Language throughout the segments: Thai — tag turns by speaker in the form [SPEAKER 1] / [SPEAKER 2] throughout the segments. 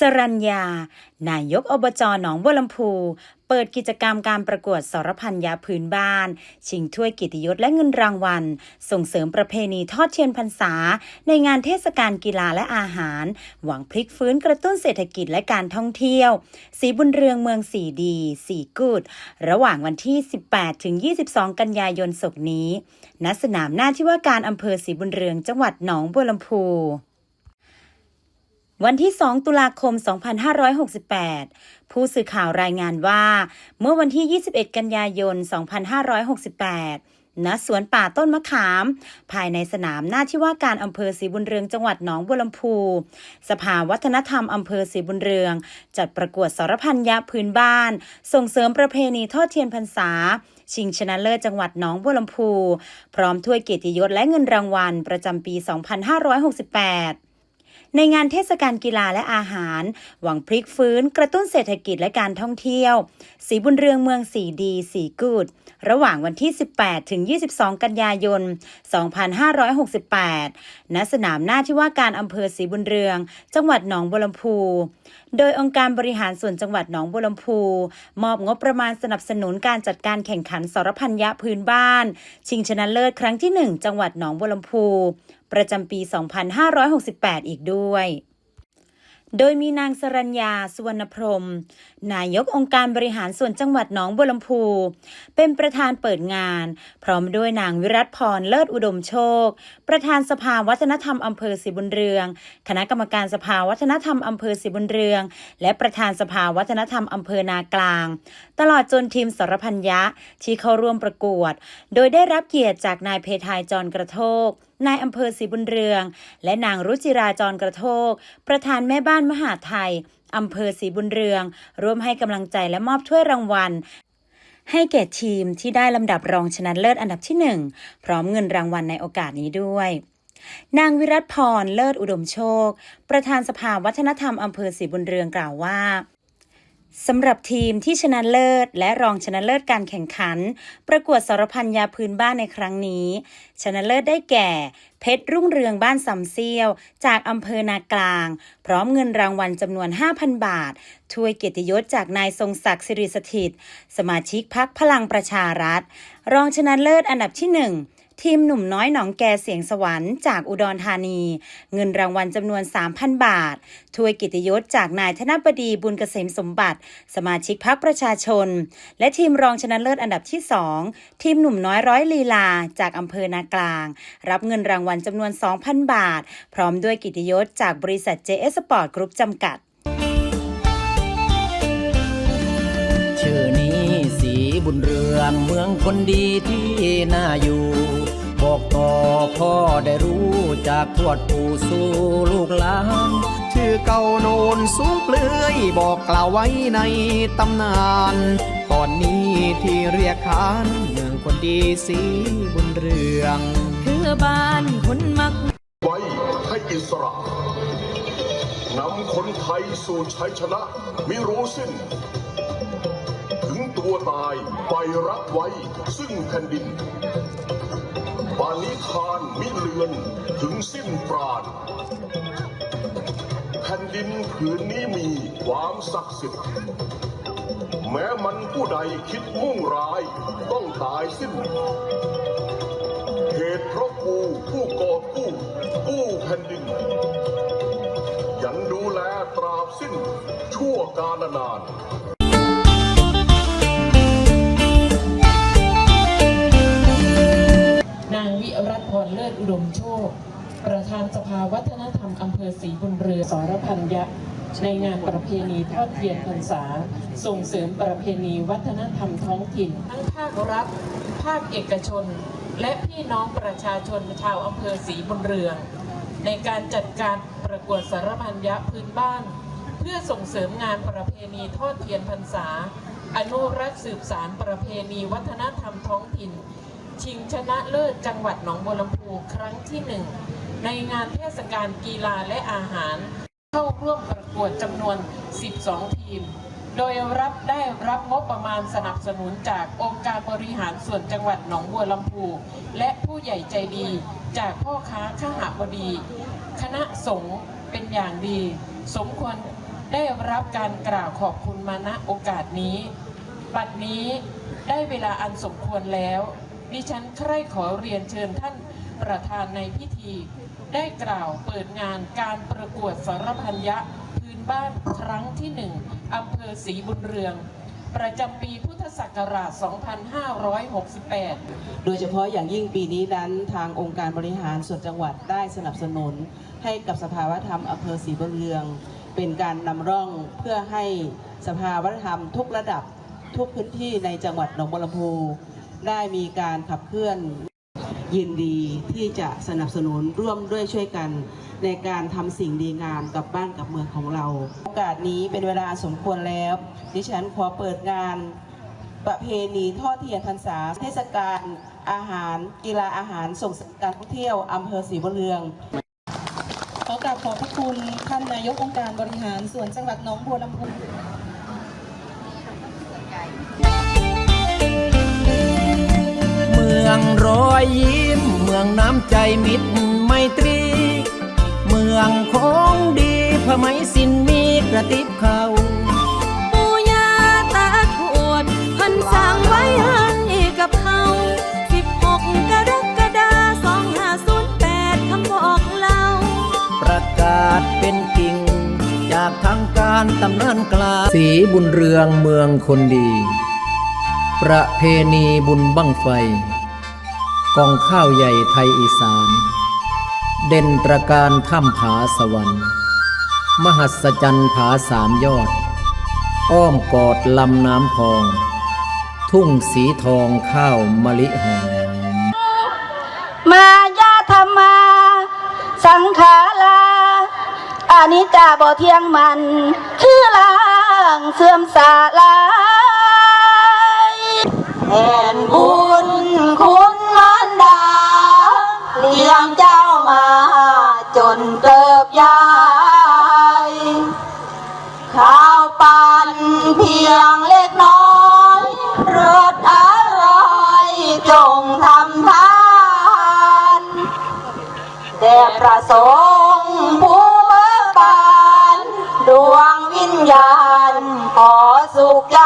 [SPEAKER 1] สรัญญา นายกอบจหนองบัวลำพู เปิดกิจกรรมการประกวดสรพันยาพื้นบ้าน ชิงถ้วยกียรติยศและเงินรางวัล ส่งเสริมประเพณีทอดเทียนพรรษา ในงานเทศกาลกีฬาและอาหาร หวังพลิกฟื้นกระตุ้นเศรษฐกิจและการท่องเที่ยว สีบุญเรืองเมืองสีดีสีกูด ระหว่างวันที่ 18 ถึง 22 กันยายนศกนี้ ณ สนามหน้าที่ว่าการอำเภอสีบุญเรืองจังหวัดหนองบัวลำพู วันที่ 2 ตุลาคม 2568 ผู้สื่อข่าวรายงานว่า เมื่อวันที่ 21 กันยายน 2568 ณ สวนป่าต้นมะขาม ภายในสนามหน้าที่ว่าการอำเภอศรีบุญเรืองจังหวัดหนองบัวลำพู สภาวัฒนธรรมอำเภอศรีบุญเรือง จัดประกวดสารพันยะพื้นบ้าน ส่งเสริมประเพณีทอดเทียนพรรษาชิงชนะเลิศจังหวัดหนองบัวลำพู พร้อมถ้วยเกียรติยศและเงินรางวัลประจำปี 2568 ในงานเทศกาลกีฬาและอาหาร หวังพลิกฟื้น กระตุ้นเศรษฐกิจและการท่องเที่ยว สีบุญเรืองเมืองสีดีสีกูด ระหว่างวันที่ 18 ถึง 22 กันยายน 2568 ณ สนามหน้าที่ว่าการอำเภอสีบุญเรือง จังหวัดหนองบัวลำพู โดยองค์การบริหารส่วนจังหวัดหนองบัวลำพู มอบงบประมาณสนับสนุนการจัดการแข่งขันสรพันยะพื้นบ้าน ชิงชนะเลิศครั้งที่ 1 จังหวัดหนองบัวลำพู ประจำปี 2568 อีกด้วย โดยมีนางสรัญญาสุวรรณพรม นายกองค์การบริหารส่วนจังหวัดหนองบัวลำพู เป็นประธานเปิดงาน พร้อมด้วยนางวิรัตพรเลิศอุดมโชค ประธานสภาวัฒนธรรมอำเภอศรีบุญเรือง คณะกรรมการสภาวัฒนธรรมอำเภอศรีบุญเรือง และประธานสภาวัฒนธรรมอำเภอนากลาง ตลอดจนทีมสรพัญญะที่เข้าร่วมประกวด โดยได้รับเกียรติจากนายเพทายจรกระโทก นายอำเภอศรีบุญเรือง และนางรุจิราจรกระโทก ประธานแม่บ้านมหาไทยอำเภอศรีบุญเรือง ร่วมให้กำลังใจและมอบถ้วยรางวัลให้แก่ทีมที่ได้ลำดับรองชนะเลิศอันดับที่หนึ่งพร้อมเงินรางวัลในโอกาสนี้ด้วย นางวิรัตพรเลิศอุดมโชค ประธานสภาวัฒนธรรมอำเภอศรีบุญเรืองกล่าวว่า สำหรับทีมที่ชนะเลิศ และรองชนะเลิศการแข่งขัน ประกวดสารพันยาพื้นบ้านในครั้งนี้ ชนะเลิศได้แก่ เพชรรุ่งเรืองบ้านสำเซียว จากอำเภอนากลาง พร้อมเงินรางวัลจำนวน 5,000 บาท ถ้วยเกียรติยศจากนายทรงศักดิ์สิริสถิต สมาชิกพักพลังประชารัฐ รองชนะเลิศอันดับที่ 1 ทีมหนุ่มน้อยหนองแกเสียงสวรรค์จากอุดรธานี เงินรางวัลจำนวน 3,000 บาทถ้วยกิตยศจากนายธนบดีบุญเกษมสมบัติ สมาชิกพักประชาชน และทีมรองชนะเลิศอันดับที่ 2 ทีมหนุ่มน้อยร้อยลีลา จากอำเภอนากลาง รับเงินรางวัลจำนวน 2,000 บาท พร้อมด้วยกิตยศจากบริษัท JS Sport Group จำกัด
[SPEAKER 2] ชื่อนี้สีบุญเรืองเมืองคนดีที่น่าอยู่ บอกต่อพ่อได้รู้จากทวดปู่สู่ลูกหลาน
[SPEAKER 3] ชื่อเก่าโนนสูงเปลือย บอกกล่าวไว้ในตำนานก่อนนี้ที่เรียกขานเมืองคนดีสีบุญเรือง
[SPEAKER 4] คือบ้านคนมัก
[SPEAKER 5] ไว้ให้อิสระนำคนไทยสู่ชัยชนะมิรู้สิ้น ถึงตัวตายไปรักไว้ซึ่งแผ่นดิน ปานิทานมิเลือนถึงสิ้นปราณแผ่นดินผืนนี้มีความศักดิ์สิทธิ์แม้มันผู้ใดคิดมุ่งร้ายต้องตายสิ้น เหตุเพราะกูผู้กอบกู้กู้แผ่นดิน ยังดูแลตราบสิ้นชั่วกาลนาน
[SPEAKER 6] นางวิรัตพรเลิศอุดมโชค ประธานสภาวัฒนธรรมอำเภอศรีบุญเรือสรพันยะในงานประเพณีทอดเทียนพรรษา ส่งเสริมประเพณีวัฒนธรรมท้องถิ่น ทั้งภาครัฐ ภาคเอกชน และพี่น้องประชาชนชาวอำเภอศรีบุญเรือง ในการจัดการประกวดสารพันยะพื้นบ้าน เพื่อส่งเสริมงานประเพณีทอดเทียนพรรษา อนุรักษ์สืบสารประเพณีวัฒนธรรมท้องถิ่น ชิงชนะเลิศจังหวัดหนองบัวลำพูครั้งที่หนึ่งในงานเทศกาลกีฬาและอาหาร เข้าร่วมประกวดจำนวน 12 ทีม โดยรับได้รับงบประมาณสนับสนุนจากองค์การบริหารส่วนจังหวัดหนองบัวลำพูและผู้ใหญ่ใจดีจากพ่อค้าข้าหาบดี คณะสงฆ์เป็นอย่างดี สมควรได้รับการกล่าวขอบคุณมาณโอกาสนี้ บัดนี้ได้เวลาอันสมควรแล้ว ดิฉันใคร่ขอเรียนเชิญท่านประธานในพิธี ได้กล่าวเปิดงานการประกวดสารพัญญะพื้นบ้านครั้งที่หนึ่งอำเภอศรีบุญเรือง ประจำปีพุทธศักราช 2568
[SPEAKER 7] โดยเฉพาะอย่างยิ่งปีนี้นั้นทางองค์การบริหารส่วนจังหวัดได้สนับสนุน ให้กับสภาวัฒนธรรมอำเภอศรีบุญเรือง เป็นการนำร่องเพื่อให้สภาวัฒนธรรมทุกระดับทุกพื้นที่ในจังหวัดหนองบัวลำพู ได้มีการขับเคลื่อนยินดีที่จะสนับสนุนร่วมด้วยช่วยกันในการทำสิ่งดีงามกับบ้านกับเมืองของเรา โอกาสนี้เป็นเวลาสมควรแล้ว ดิฉันขอเปิดงาน ประเพณีทอดเทียนพรรษา เทศกาลอาหาร กีฬาอาหารส่งเสริมการท่องเที่ยวอำเภอศรีบุเรืองขอกราบขอบพระคุณท่านนายกองค์การบริหารส่วนจังหวัดหนองบัวลำพู
[SPEAKER 2] องรอยยิ้ม เมืองน้ำใจมิตรไมตรี เมืองของดีผ้าไหมสินมีกระติบเขา
[SPEAKER 4] ปูยาตาทวดเพันสั่งไว้ให้กับเขา16กรกฎาคม2508คำบอกเล่า
[SPEAKER 2] ประกาศเป็นกิ่ง จากทางการตำนานกลางสีบุญเรืองเมืองคนดี ประเพณีบุญบั้งไฟ กองข้าวใหญ่ไทยอีสาน เด่นตระการถ้ำผาสวรรค์ มหัศจรรย์ผาสามยอด อ้อมกอดลำน้ำพอง ทุ่งสีทองข้าวมะลิหอม
[SPEAKER 8] มายาธรรมา สังขาราอานิจจาบ่เที่ยงมัน คือลางเสื่อมสาลายแทนบุ ระสงค์ผู้เบิกบาน ดวงวิญญาณ ขอสุขใจ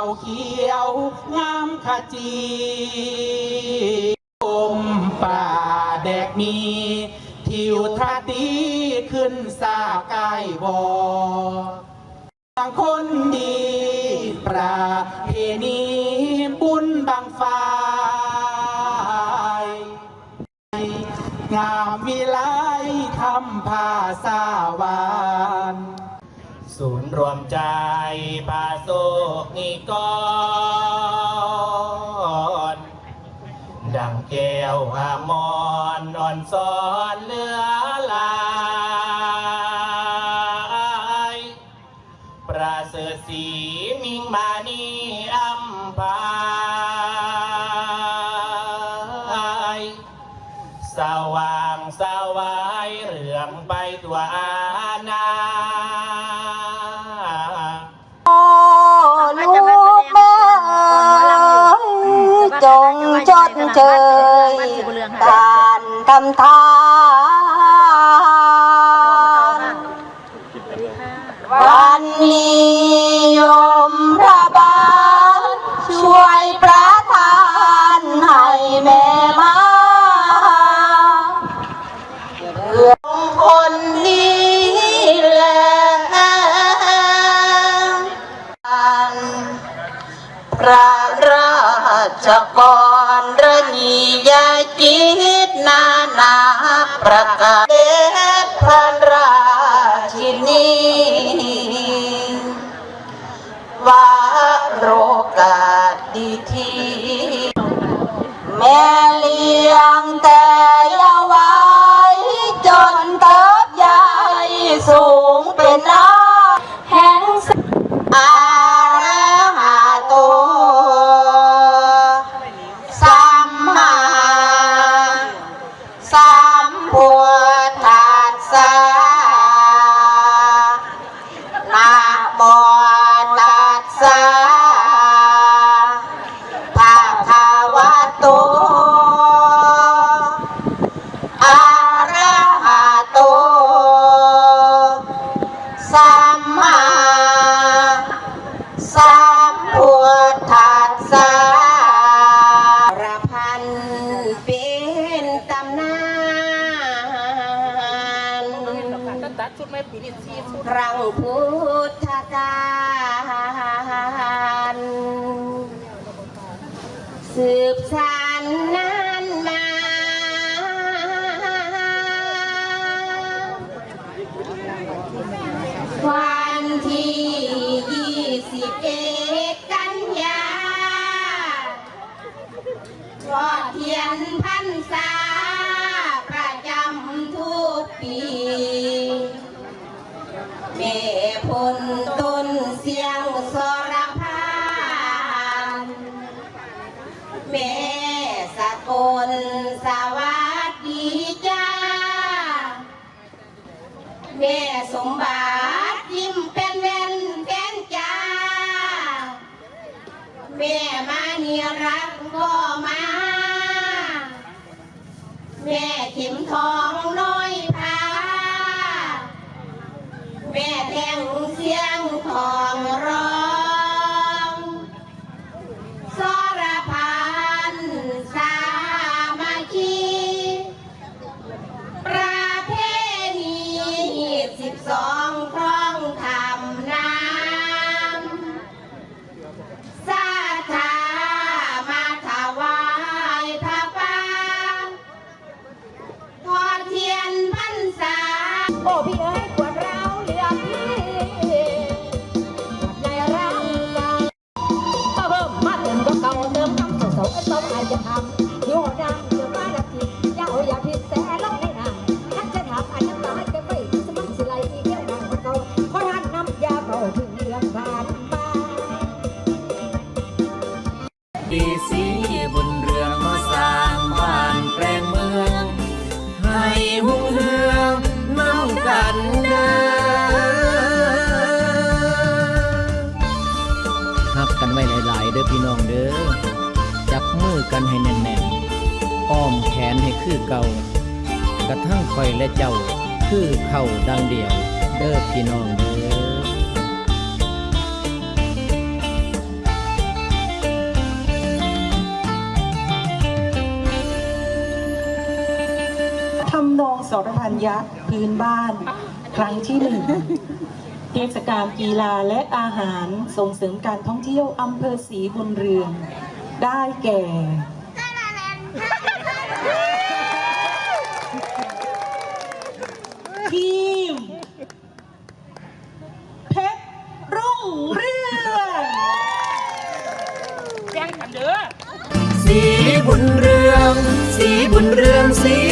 [SPEAKER 8] าเขี
[SPEAKER 3] ยว งามขจีอมป่าแดกมีทิวทัศน์ดีขึ้นสากายวอบางคนดีประเพณีบุญบางไฟงามวิไลทำผ้าสาวา ศูนย์รวมใจปาโศกนิกร ดังแก้วอามอนอ่อนสอนเลือหลายประเสริฐสีมิงมานีอัมพายสว่างสวายเรื่องไปตัวอาณา
[SPEAKER 8] เชยการทำทานวันนี้ แสืบสา
[SPEAKER 9] นน แม่สมบัติยิ้มเป็นเวนเป็นจ้า แม่มานีรักก็มา แม่ขิมทองน้อยพา แม่แทงเสียง โอ้พี่เอ้ย อกั
[SPEAKER 4] น
[SPEAKER 2] ให้แน่นๆอ้อมแขนให้คือเก่า กระทั่งคอยและเจ้าคือเข้าดังเดียว เด้อพี่น้องเด้อ
[SPEAKER 6] ทำนองสรพันยะพื้นบ้าน ครั้งที่หนึ่งเทศกาลกีฬาและอาหารส่งเสริมการท่องเที่ยวอำเภอศรีบุญเรือง ได้แก่ทีมเพชรรุ่งเรือง
[SPEAKER 2] แจ้งคำเดือดสีบุญเรือง สีบุญเรืองสี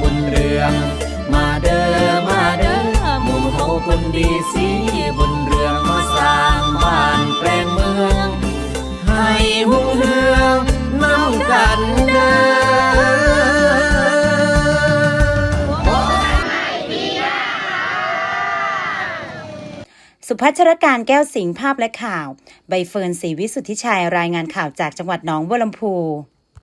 [SPEAKER 2] บุญเรือง มาเด้อมาเด้อหมู่เฮาคนดีสีบุญเรืองมาสร้างบ้านแปลงเมือง ให้หุ่งเรืองน้ำกันเด้อ
[SPEAKER 1] สุพัชรการแก้วสิงห์ภาพและข่าว ใบเฟิร์นศรีวิสุทธิชัยรายงานข่าวจากจังหวัดหนองบัวลำพู